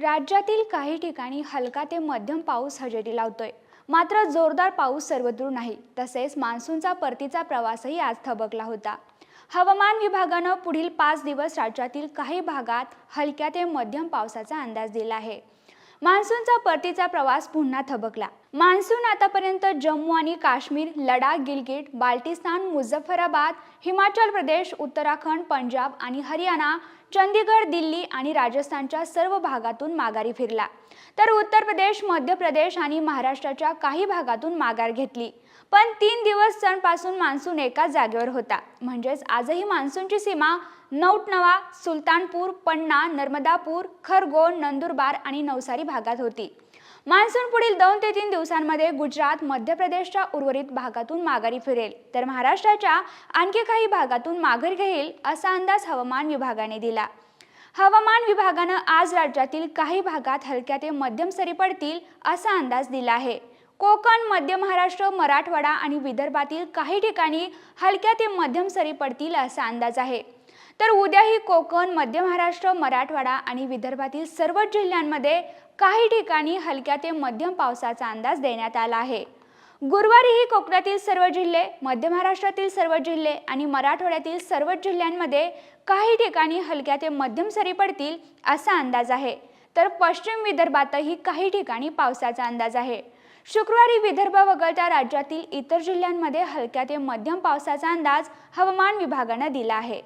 राज्यातील काही ठिकाणी हलका ते मध्यम पाऊस हजेरी लावतोय. मात्र जोरदार पाऊस सर्वदूर नाही. तसेच मान्सूनचा परतीचा प्रवासही आज थबकला होता. हवामान विभागानं पुढील पाच दिवस राज्यातील काही भागात हलक्या ते मध्यम पावसाचा अंदाज दिला आहे. मान्सूनचा परतीचा प्रवास पुन्हा थबकला. मान्सून आतापर्यंत जम्मू आणि काश्मीर लडाख गिलगिट बाल्टिस्तान मुझफ्फराबाद हिमाचल प्रदेश उत्तराखंड पंजाब आणि हरियाणा चंदीगड दिल्ली आणि राजस्थानच्या सर्व भागातून माघारी फिरला. तर उत्तर प्रदेश मध्य प्रदेश आणि महाराष्ट्राच्या काही भागातून माघार घेतली. पण तीन दिवस सणपासून मान्सून एकाच जागेवर होता. म्हणजेच आजही मान्सूनची सीमा नौटनवा सुलतानपूर पन्ना नर्मदापूर खरगोन नंदुरबार आणि नवसारी भागात होती. मान्सून पुढील दोन ते तीन दिवसांमध्ये गुजरात मध्य प्रदेशच्या उर्वरित भागातून माघारी फिरेल. तर महाराष्ट्राच्या आणखी काही भागातून माघार घेईल असा अंदाज हवामान विभागाने दिला. हवामान विभागानं आज राज्यातील काही भागात हलक्या ते मध्यम सरी पडतील असा अंदाज दिला आहे. कोकण मध्य महाराष्ट्र मराठवाडा आणि विदर्भातील काही ठिकाणी हलक्या ते मध्यम सरी पडतील असा अंदाज आहे. तर उद्याही कोकण मध्य महाराष्ट्र मराठवाडा आणि विदर्भातील सर्वच जिल्ह्यांमध्ये काही ठिकाणी हलक्या ते मध्यम पावसाचा अंदाज देण्यात आला आहे. गुरुवारीही कोकणातील सर्व जिल्हे मध्य महाराष्ट्रातील सर्व जिल्हे आणि मराठवाड्यातील सर्वच जिल्ह्यांमध्ये काही ठिकाणी हलक्या ते मध्यम सरी पडतील असा अंदाज आहे. तर पश्चिम विदर्भातही काही ठिकाणी पावसाचा अंदाज आहे. शुक्रवारी विदर्भ वगळता राज्यातील इतर जिल्ह्यांमध्ये हलक्या ते मध्यम पावसाचा अंदाज हवामान विभागानं दिला आहे.